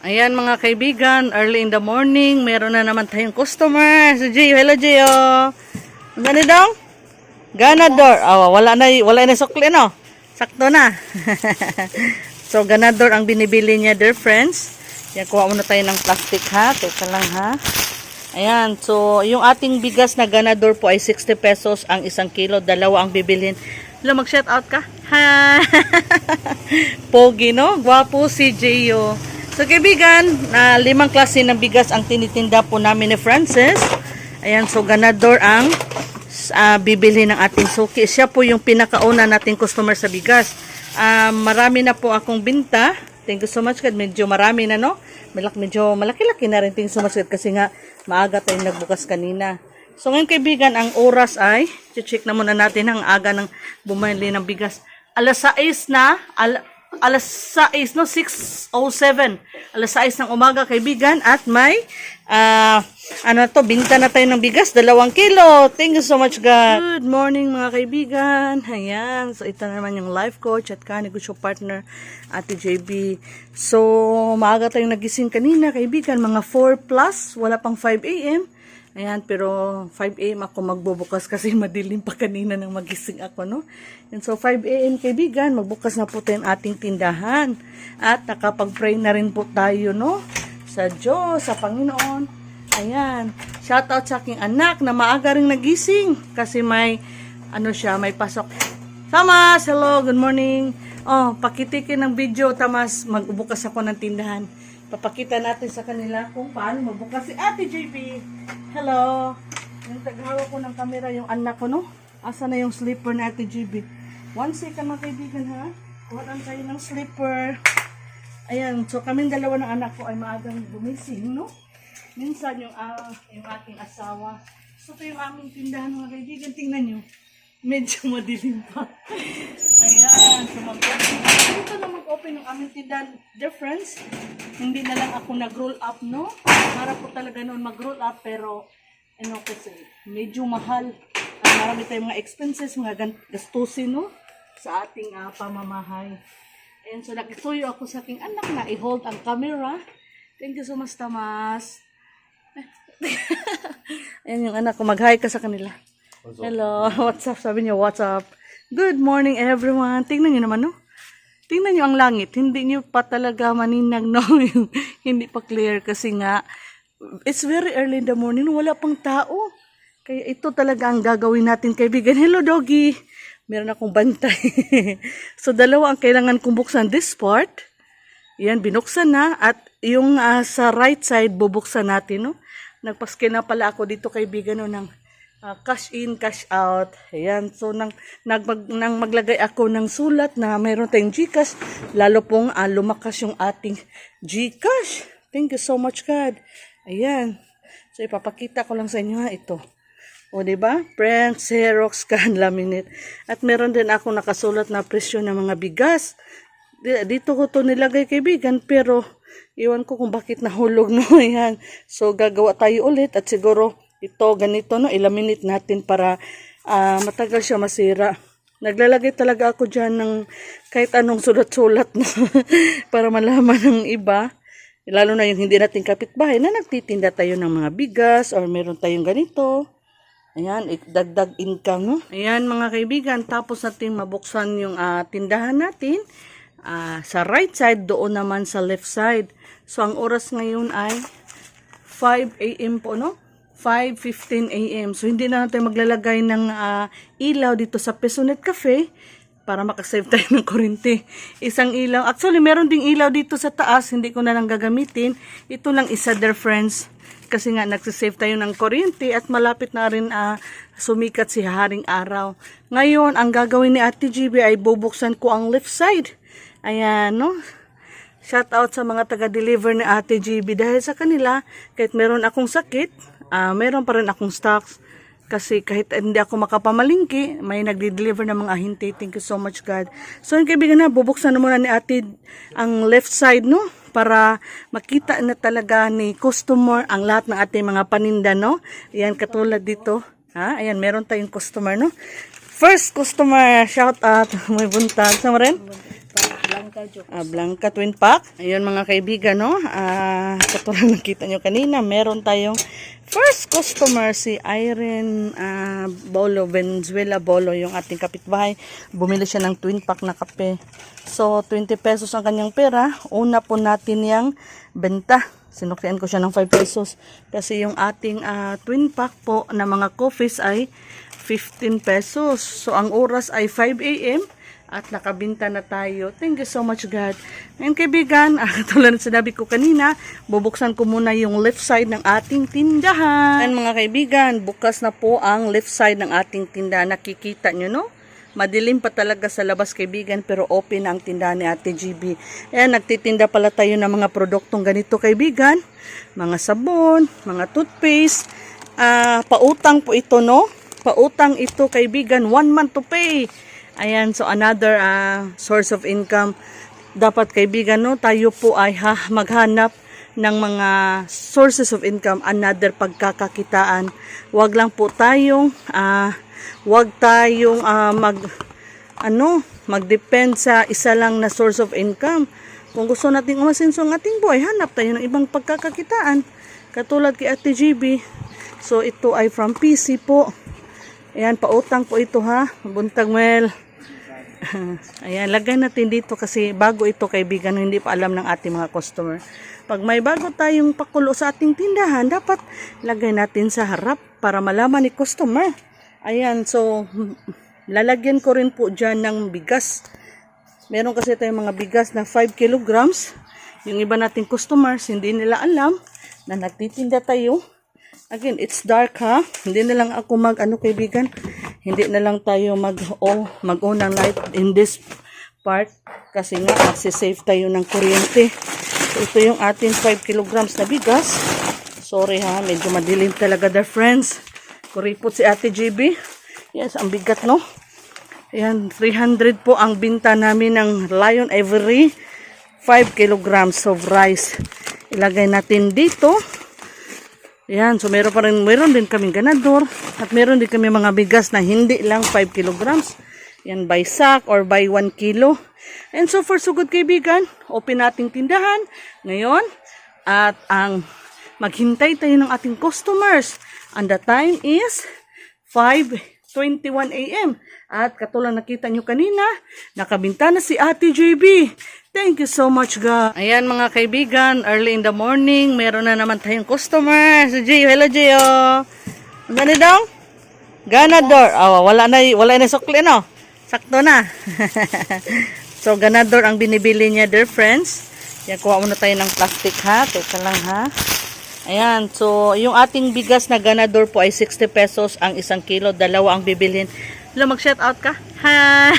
Ayan mga kaibigan, early in the morning, meron na naman tayong customer. Si Gio, hello Gio. Ni daw? Ganador. Ah, wala na, wala na sukli no? Sakto na. so, ganador ang binibili niya, dear friends. Yan, kuha muna tayo ng plastic ha. Teka lang ha. Ayan, so yung ating bigas na ganador po ay 60 pesos ang isang kilo. Dalawa ang bibilhin. Hello, mag-shout out ka. Hi! Pogi, no? Gwapo si Gio. So, kaibigan, na limang klase ng bigas ang tinitinda po namin ni Francis. Ayan, so ganador ang uh, bibili ng ating suki. Siya po yung pinakauna nating customer sa bigas. Ah, marami na po akong binta. Thank you so much, God. Medyo marami na, no? Malak, medyo malaki-laki na rin. Thank you so much, God. Kasi nga, maaga tayong nagbukas kanina. So, ngayon, kaibigan, ang oras ay, check na muna natin ang aga ng bumili ng bigas. Alas 6 na, al, alas 6, no? 6.07. Alas 6 ng umaga, kaibigan. At may, ah, ano to, binta na tayo ng bigas, dalawang kilo. Thank you so much, God. Good morning, mga kaibigan. Ayan, so ito naman yung life coach at kanegosyo partner, Ate JB. So, maaga tayong nagising kanina, kaibigan, mga 4 plus, wala pang 5 a.m. Ayan, pero 5 a.m. ako magbubukas kasi madilim pa kanina nang magising ako, no? And so, 5 a.m. kaibigan, magbukas na po tayo ang ating tindahan. At nakapag-pray na rin po tayo, no? Sa Diyos, sa Panginoon. Ayan. Shoutout sa aking anak na maaga rin nagising kasi may, ano siya, may pasok. Tamas, hello, good morning. Oh, pakitikin ng video, Tamas, magbubukas ako ng tindahan. Papakita natin sa kanila kung paano magbukas si Ate JP. Hello. Yung taghawak ko ng camera yung anak ko, no? Asa na yung slipper ni Ate JB? One second mga kaibigan, ha? Kuhaan tayo ng slipper. Ayan, so kaming dalawa ng anak ko ay maagang gumising, no? Minsan yung, ah, yung aking asawa. So, ito yung aming tindahan mga kaibigan. Tingnan nyo. Medyo madilim pa. Ayan, so mag-open. Dito na mag-open yung aming tindahan. Difference, hindi na lang ako nag-roll up, no? Para po talaga noon mag-roll up, pero ano kasi, medyo mahal. Ah, marami tayong mga expenses, mga gastusin, no? Sa ating ah, pamamahay. And so, nakisuyo ako sa aking anak na i-hold ang camera. Thank you so much, Tamas. Ayan yung anak ko. Mag-hi ka sa kanila. Hello. What's up? Sabi niyo, what's up? Good morning, everyone. Tingnan niyo naman, no? Tingnan niyo ang langit. Hindi niyo pa talaga maninag, no? Hindi pa clear kasi nga, it's very early in the morning. Wala pang tao. Kaya ito talaga ang gagawin natin, kaibigan. Hello, doggy. Meron akong bantay. so, dalawa ang kailangan kong buksan. This part, yan, binuksan na. At yung ah, sa right side, bubuksan natin, no? Nagpaske na pala ako dito, kaibigan, no, ng ah, cash in, cash out. Ayan, so nang, nagmag, nang maglagay ako ng sulat na mayroon tayong Gcash, lalo pong ah, lumakas yung ating Gcash. Thank you so much, God. Ayan. So, ipapakita ko lang sa inyo ha, ito. O, ba? Print, Xerox, scan, laminate. At meron din ako nakasulat na presyo ng mga bigas. Di- Dito ko to nilagay kaibigan, pero iwan ko kung bakit nahulog, no? Yan. So, gagawa tayo ulit at siguro ito, ganito, no? Ilaminate natin para ah, matagal siya masira. Naglalagay talaga ako dyan ng kahit anong sulat-sulat na para malaman ng iba. Lalo na yung hindi natin kapitbahay na nagtitinda tayo ng mga bigas or meron tayong ganito. Ayan, dagdag income, no? Ayan, mga kaibigan, tapos natin mabuksan yung ah, tindahan natin. Ah, sa right side, doon naman sa left side. So, ang oras ngayon ay 5 a.m. po, no? 5.15 a.m. So, hindi na natin maglalagay ng ah, ilaw dito sa Pesonet Cafe para makasave tayo ng kuryente. Isang ilaw. Actually, meron ding ilaw dito sa taas. Hindi ko na lang gagamitin. Ito lang isa, dear friends. Kasi nga, nagsisave tayo ng kuryente at malapit na rin ah, sumikat si Haring Araw. Ngayon, ang gagawin ni Ate GB ay bubuksan ko ang left side. Ayan, no? Shout out sa mga taga-deliver ni Ate GB dahil sa kanila, kahit meron akong sakit, ah meron pa rin akong stocks. Kasi kahit hindi ako makapamalingki, may nagde-deliver ng mga ahinte. Thank you so much, God. So, yung kaibigan na, bubuksan na muna ni ate ang left side, no? Para makita na talaga ni customer ang lahat ng ating mga paninda, no? Ayan, katulad dito. Ha? Ayan, meron tayong customer, no? First customer, shout out. May buntag. Sama rin? Blanca Blanca Joke. Ah, Blanca Twin Pack. Ayun mga kaibigan, no? Ah, katulad nakita nyo kanina, meron tayong first customer si Irene ah, Bolo, Venezuela Bolo, yung ating kapitbahay. Bumili siya ng Twin Pack na kape. So, 20 pesos ang kanyang pera. Una po natin yung benta. Sinuklian ko siya ng 5 pesos. Kasi yung ating ah, Twin Pack po na mga coffees ay 15 pesos. So, ang oras ay 5 a.m. At nakabinta na tayo. Thank you so much, God. Ngayon, kaibigan, ah, tulad ng sinabi ko kanina, bubuksan ko muna yung left side ng ating tindahan. Ngayon, mga kaibigan, bukas na po ang left side ng ating tindahan. Nakikita nyo, no? Madilim pa talaga sa labas, kaibigan, pero open ang tindahan ni Ate GB. Ayan, nagtitinda pala tayo ng mga produktong ganito, kaibigan. Mga sabon, mga toothpaste. Ah, pautang po ito, no? Pautang ito, kaibigan. One month to pay. Ayan, so another ah, source of income. Dapat kaibigan, no, tayo po ay ha, maghanap ng mga sources of income, another pagkakakitaan. Huwag lang po tayong, ah, huwag tayong ah, mag, ano, mag-depend sa isa lang na source of income. Kung gusto nating umasinso ang ating buhay, hanap tayo ng ibang pagkakakitaan. Katulad kay Ate GB. So, ito ay from PC po. Ayan, pautang po ito ha. Buntag Mel. Ayan, lagay natin dito kasi bago ito kaibigan, hindi pa alam ng ating mga customer. Pag may bago tayong pakulo sa ating tindahan, dapat lagay natin sa harap para malaman ni customer. Ayan, so lalagyan ko rin po dyan ng bigas. Meron kasi tayong mga bigas na 5 kilograms. Yung iba nating customers, hindi nila alam na nagtitinda tayo. Again, it's dark ha. Hindi na lang ako mag, ano kaibigan, hindi na lang tayo mag, oh, mag on ng light in this part. Kasi nga, magsisave tayo ng kuryente. So, ito yung ating 5 kilograms na bigas. Sorry ha, medyo madilim talaga there friends. Kuripot si Ate GB. Yes, ang bigat no. Ayan, 300 po ang binta namin ng Lion Every 5 kilograms of rice. Ilagay natin dito. Ayan, so meron pa rin, meron din kaming ganador at meron din kami mga bigas na hindi lang 5 kilograms. Yan, by sack or by 1 kilo. And so far, so good kaibigan. Open nating tindahan ngayon. At ang maghintay tayo ng ating customers. And the time is 5.21 a.m. At katulad nakita nyo kanina, nakabinta na si Ate JB. Thank you so much, God. Ayan mga kaibigan, early in the morning, meron na naman tayong customer. Si Gio, hello Gio. Ang gani daw? Ganador. Oh, wala na, wala na sukli, no? Sakto na. so, ganador ang binibili niya, dear friends. Yan, kuha muna tayo ng plastic, ha? Teka lang, ha? Ayan, so, yung ating bigas na ganador po ay 60 pesos ang isang kilo. Dalawa ang bibilhin. Hello, mag-shout out ka? Ha!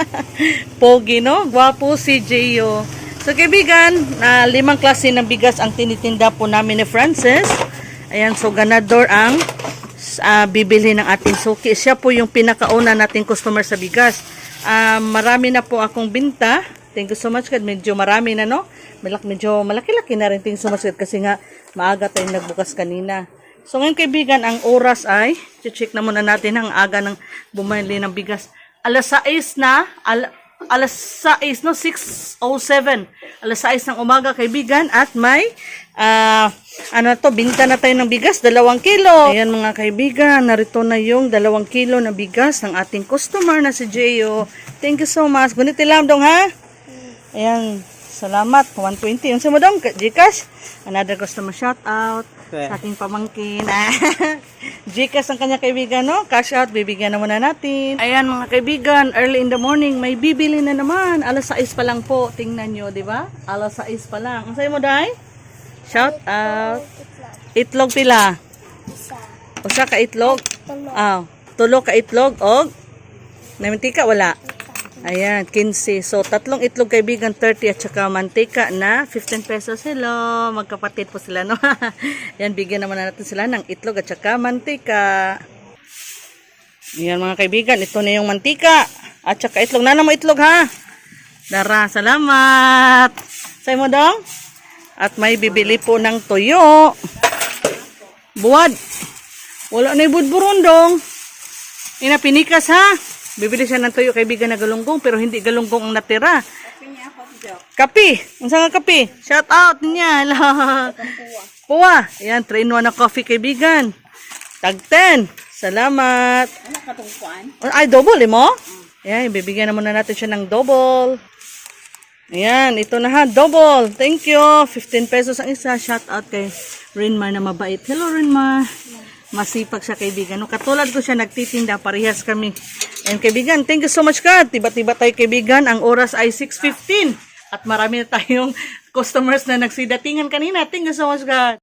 Pogi, no? Gwapo si Gio. So, kaibigan, na limang klase ng bigas ang tinitinda po namin ni Francis. Ayan, so ganador ang uh, bibili ng ating suki. Siya po yung pinakauna nating customer sa bigas. Ah, marami na po akong binta. Thank you so much, God. Medyo marami na, no? Malak, medyo malaki-laki na rin. Much, God. Kasi nga, maaga tayong nagbukas kanina. So, ngayon, kaibigan, ang oras ay, check na muna natin ang aga ng bumili ng bigas. Alas 6 na, al, alas 6, no? 6.07. Alas 6 ng umaga, kaibigan. At may, ah, ano to, binta na tayo ng bigas, dalawang kilo. Ayan mga kaibigan, narito na yung dalawang kilo na bigas ng ating customer na si Jeyo. Thank you so much. Gunit ilam dong ha? Ayan, salamat. 120. Yung mo dong, Gcash. Another customer shout out. Sa ating pamangkin. Gcash ang kanya kaibigan, no? Cash out, bibigyan na muna natin. Ayan mga kaibigan, early in the morning, may bibili na naman. Alas 6 pa lang po. Tingnan nyo, di ba? Alas 6 pa lang. Ang sa'yo mo, Day? Shout out. Itlog pila. Usa ka itlog. Ah, tulo ka itlog og na mantika wala. Ayan, 15. So, tatlong itlog kaibigan, 30 at saka mantika na 15 pesos. Hello, magkapatid po sila, no? Yan, bigyan naman natin sila ng itlog at saka mantika. Ayan mga kaibigan, ito na yung mantika. At saka itlog. Nana mo itlog ha? Dara, salamat. Sa'yo mo dong? At may bibili po ng tuyo. Buwad. Wala na ibudburon dong. Ina pinikas ha. Bibili siya ng tuyo kaibigan na galunggong pero hindi galunggong ang natira. Kapi. Ang nga kapi. Shout out niya. Hala. Puwa. Ayan, 3 in 1 na coffee kaibigan. Tag 10. Salamat. Ano ka tong kuan? Oh, Ay, double eh mo? Ayan, ibibigyan na muna natin siya ng double. Ayan, ito na ha, double. Thank you. 15 pesos ang isa. Shout out kay Rinmar na mabait. Hello, Rinmar. Masipag siya kaibigan. No, katulad ko siya nagtitinda, parehas kami. And kaibigan, thank you so much ka. Tiba-tiba tayo kaibigan. Ang oras ay 6.15. At marami na tayong customers na nagsidatingan kanina. Thank you so much God.